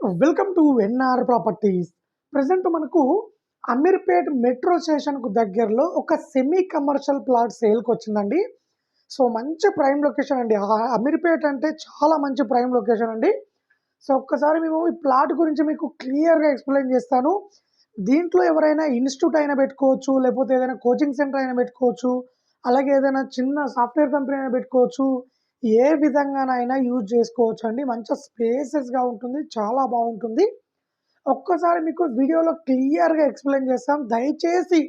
Welcome to NR properties. Present మనకు Ameerpet metro స్టేషన్కు దగ్గరలో ఒక సెమీ కమర్షియల్ ప్లాట్ సేల్కి వచ్చిందండి సో మంచి ప్రైమ్ లొకేషన్ అండి. అమీర్పేట్ అంటే చాలా మంచి ప్రైమ్ లొకేషన్ అండి. సో ఒక్కసారి మేము ఈ ప్లాట్ గురించి మీకు క్లియర్గా ఎక్స్ప్లెయిన్ చేస్తాను. దీంట్లో ఎవరైనా ఇన్స్టిట్యూట్ అయినా పెట్టుకోవచ్చు లేకపోతే ఏదైనా కోచింగ్ సెంటర్ అయినా పెట్టుకోవచ్చు అలాగే ఏదైనా చిన్న సాఫ్ట్వేర్ కంపెనీ అయినా పెట్టుకోవచ్చు ఏ విధంగానైనా యూజ్ చేసుకోవచ్చు అండి మంచిగా స్పేసెస్గా ఉంటుంది. చాలా బాగుంటుంది. ఒక్కసారి మీకు వీడియోలో క్లియర్గా ఎక్స్ప్లెయిన్ చేస్తాం. దయచేసి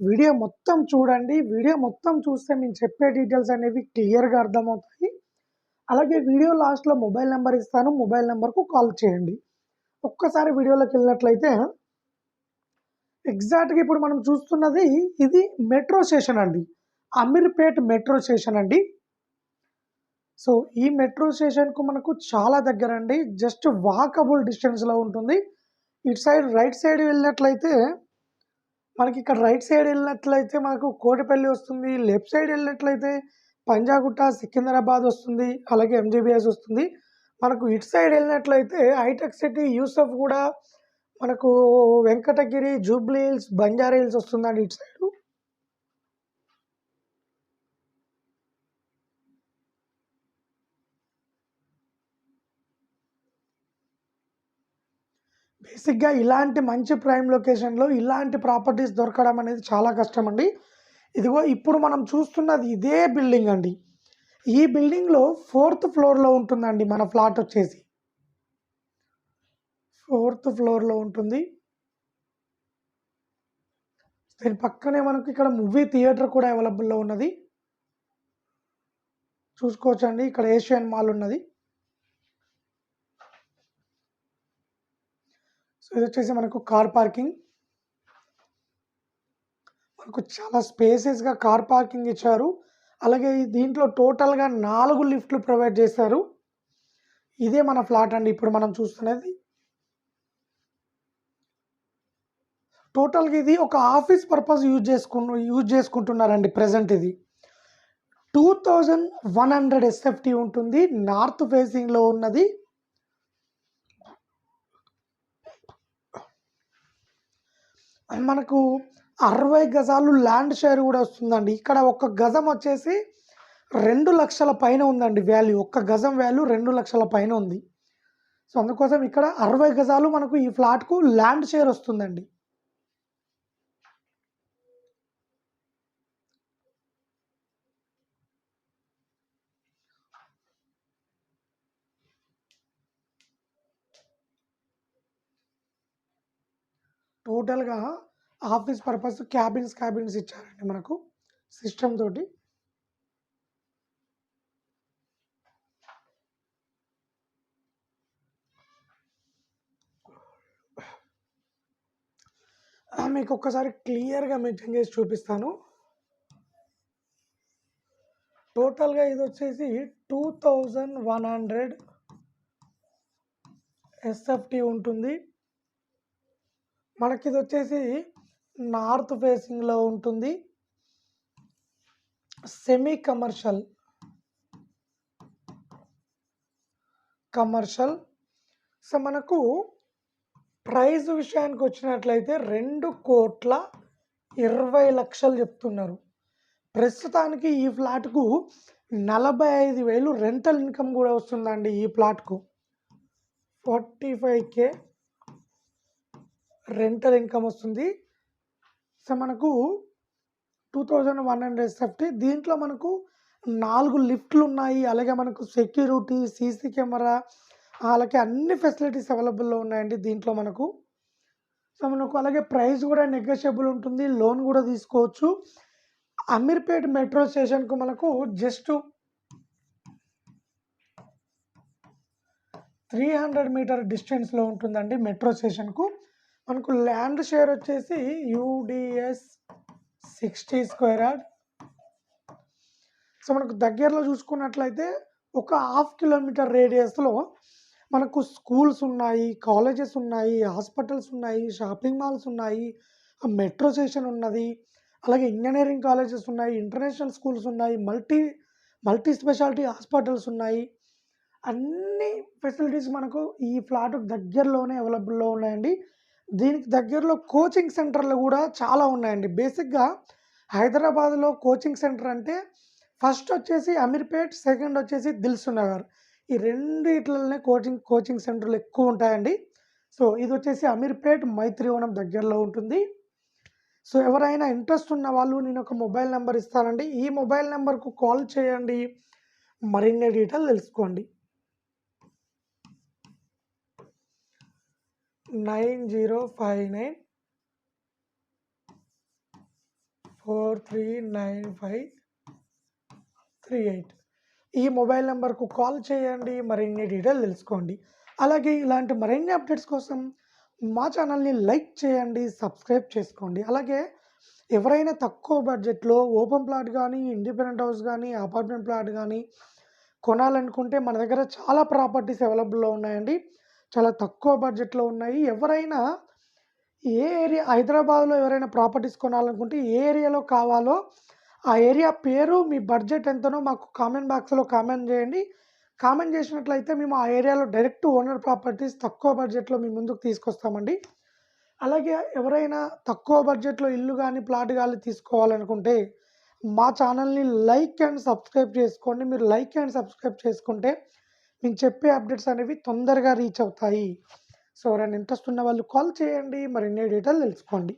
వీడియో మొత్తం చూడండి. వీడియో మొత్తం చూస్తే మేము చెప్పే డీటెయిల్స్ అనేవి క్లియర్గా అర్థమవుతాయి. అలాగే వీడియో లాస్ట్లో మొబైల్ నెంబర్ ఇస్తాను. మొబైల్ నెంబర్కు కాల్ చేయండి. ఒక్కసారి వీడియోలోకి వెళ్ళినట్లయితే ఎగ్జాక్ట్గా ఇప్పుడు మనం చూస్తున్నది ఇది మెట్రో స్టేషన్ అండి. అమీర్పేట్ మెట్రో స్టేషన్ అండి. సో ఈ మెట్రో స్టేషన్కు మనకు చాలా దగ్గర అండి జస్ట్ వాకబుల్ డిస్టెన్స్లో ఉంటుంది. ఇటు సైడ్ రైట్ సైడ్ వెళ్ళినట్లయితే మనకి ఇక్కడ రైట్ సైడ్ వెళ్ళినట్లయితే మనకు కోటిపల్లి వస్తుంది. లెఫ్ట్ సైడ్ వెళ్ళినట్లయితే పంజాగుట్ట సికింద్రాబాద్ వస్తుంది. అలాగే ఎంజీబీఎస్ వస్తుంది. మనకు ఇటు సైడ్ వెళ్ళినట్లయితే హైటెక్ సిటీ యూసఫ్ కూడా మనకు వెంకటగిరి జూబ్లీ హిల్స్ బంజారా హిల్స్ వస్తుందండి ఇటు సైడ్. బేసిక్గా ఇలాంటి మంచి ప్రైమ్ లొకేషన్లో ఇలాంటి ప్రాపర్టీస్ దొరకడం అనేది చాలా కష్టం అండి ఇదిగో ఇప్పుడు మనం చూస్తున్నది ఇదే బిల్డింగ్ అండి. ఈ బిల్డింగ్లో ఫోర్త్ ఫ్లోర్లో ఉంటుందండి మన ఫ్లాట్ వచ్చేసి. ఫోర్త్ ఫ్లోర్లో ఉంటుంది. దీని పక్కనే మనకు ఇక్కడ మూవీ థియేటర్ కూడా అవైలబుల్లో ఉన్నది. చూసుకోవచ్చండి. ఇక్కడ ఏషియన్ మాల్ ఉన్నది. సో ఇది వచ్చేసి మనకు కార్ పార్కింగ్. మనకు చాలా స్పేసెస్గా కార్ పార్కింగ్ ఇచ్చారు. అలాగే దీంట్లో టోటల్గా నాలుగు లిఫ్ట్లు ప్రొవైడ్ చేశారు ఇదే మన ఫ్లాట్ అండి. ఇప్పుడు మనం చూస్తున్నది. టోటల్గా ఇది ఒక ఆఫీస్ పర్పస్ యూజ్ చేసుకు యూజ్ చేసుకుంటున్నారండి ప్రజెంట్ ఇది. Two thousand one hundred SFT ఉంటుంది. నార్త్ ఫేసింగ్లో ఉన్నది. మనకు అరవై గజాలు ల్యాండ్ షేర్ కూడా వస్తుందండి. ఇక్కడ ఒక గజం వచ్చేసి రెండు లక్షల పైన ఉందండి వాల్యూ. ఒక్క గజం వాల్యూ రెండు లక్షల పైన ఉంది. సో అందుకోసం ఇక్కడ అరవై గజాలు మనకు ఈ ఫ్లాట్కు ల్యాండ్ షేర్ వస్తుందండి. టోటల్గా ఆఫీస్ పర్పస్ క్యాబిన్స్ క్యాబిన్స్ ఇచ్చారండి మనకు సిస్టమ్ తోటి. మీకు ఒక్కసారి క్లియర్గా మెన్షన్ చేసి చూపిస్తాను. టోటల్గా ఇది వచ్చేసి two thousand one hundred SFT ఉంటుంది. మనకి ఇది వచ్చేసి నార్త్ ఫేసింగ్లో ఉంటుంది. Semi commercial. కమర్షియల్ సో మనకు ప్రైజ్ విషయానికి వచ్చినట్లయితే రెండు కోట్ల ఇరవై లక్షలు చెప్తున్నారు. ప్రస్తుతానికి ఈ ఫ్లాట్కు నలభై ఐదు వేలు రెంటల్ ఇన్కమ్ కూడా వస్తుందండి ఈ ప్లాట్కు forty five K rental income వస్తుంది. సో మనకు two thousand one hundred SFT. దీంట్లో మనకు నాలుగు లిఫ్ట్లు ఉన్నాయి. అలాగే మనకు సెక్యూరిటీ సీసీ కెమెరా అలాగే అన్ని ఫెసిలిటీస్ అవైలబుల్లో ఉన్నాయండి దీంట్లో మనకు. సో మనకు అలాగే ప్రైస్ కూడా నెగోషియబుల్ ఉంటుంది. లోన్ కూడా తీసుకోవచ్చు. అమీర్పేట్ మెట్రో స్టేషన్కు మనకు జస్ట్ త్రీ హండ్రెడ్ మీటర్ డిస్టెన్స్లో ఉంటుందండి మెట్రో స్టేషన్కు. మనకు ల్యాండ్ షేర్ వచ్చేసి UDS sixty square yard so మనకు దగ్గరలో చూసుకున్నట్లయితే ఒక హాఫ్ కిలోమీటర్ రేడియస్లో మనకు స్కూల్స్ ఉన్నాయి కాలేజెస్ ఉన్నాయి హాస్పిటల్స్ ఉన్నాయి షాపింగ్ మాల్స్ ఉన్నాయి మెట్రో స్టేషన్ ఉన్నది అలాగే ఇంజనీరింగ్ కాలేజెస్ ఉన్నాయి ఇంటర్నేషనల్ స్కూల్స్ ఉన్నాయి మల్టీ మల్టీ స్పెషాలిటీ హాస్పిటల్స్ ఉన్నాయి అన్ని ఫెసిలిటీస్ మనకు ఈ ఫ్లాట్ దగ్గరలోనే అవైలబుల్‌లో ఉన్నాయండి. దీనికి దగ్గరలో కోచింగ్ సెంటర్‌లు కూడా చాలా ఉన్నాయండి. బేసిక్‌గా హైదరాబాద్‌లో కోచింగ్ సెంటర్ అంటే ఫస్ట్ వచ్చేసి అమీర్‌పేట్, సెకండ్ వచ్చేసి దిల్సుఖ్ నగర్. ఈ రెండిట్లలోనే కోచింగ్ కోచింగ్ సెంటర్‌లు ఎక్కువ ఉంటాయండి సో, ఇది వచ్చేసి అమీర్‌పేట్ మైత్రివనం దగ్గరలో ఉంటుంది. సో, ఎవరైనా ఇంట్రెస్ట్ ఉన్న వాళ్ళు నేను ఒక మొబైల్ నెంబర్ ఇస్తానండి. ఈ మొబైల్ నెంబర్కు కాల్ చేయండి. మరిన్ని డీటెయిల్ తెలుసుకోండి. 9059 439538 ఈ మొబైల్ నెంబర్కు కాల్ చేయండి. మరిన్ని డీటెయిల్ తెలుసుకోండి. అలాగే ఇలాంటి మరిన్ని అప్డేట్స్ కోసం మా ఛానల్‌ని లైక్ చేయండి. సబ్స్క్రైబ్ చేసుకోండి. అలాగే ఎవరైనా తక్కువ బడ్జెట్‌లో ఓపెన్ ప్లాట్ కానీ ఇండిపెండెంట్ హౌస్ కానీ అపార్ట్మెంట్ ప్లాట్ కానీ కొనాలనుకుంటే మన దగ్గర చాలా ప్రాపర్టీస్ అవైలబుల్‌లో ఉన్నాయండి. చాలా తక్కువ బడ్జెట్‌లో ఉన్నాయి. ఎవరైనా ఏ ఏరియా హైదరాబాద్‌లో ఎవరైనా ప్రాపర్టీస్ కొనాలనుకుంటే ఏ ఏరియాలో కావాలో ఆ ఏరియా పేరు, మీ బడ్జెట్ ఎంతనో మాకు కామెంట్ బాక్స్‌లో కామెంట్ చేయండి. కామెంట్ చేసినట్లయితే మేము ఆ ఏరియాలో డైరెక్ట్ ఓనర్ ప్రాపర్టీస్ తక్కువ బడ్జెట్‌లో మీ ముందుకు తీసుకొస్తామండి. అలాగే ఎవరైనా తక్కువ బడ్జెట్‌లో ఇల్లు కానీ ప్లాట్ కానీ తీసుకోవాలనుకుంటే మా ఛానల్‌ని లైక్ అండ్ సబ్స్క్రైబ్ చేసుకోండి. మీరు లైక్ అండ్ సబ్స్క్రైబ్ చేసుకుంటే మేము చెప్పే అప్డేట్స్ అనేవి తొందరగా రీచ్ అవుతాయి. సో, ఎవరైనా ఇంట్రెస్ట్ ఉన్న వాళ్ళు కాల్ చేయండి. మరిన్ని డీటెయిల్ తెలుసుకోండి.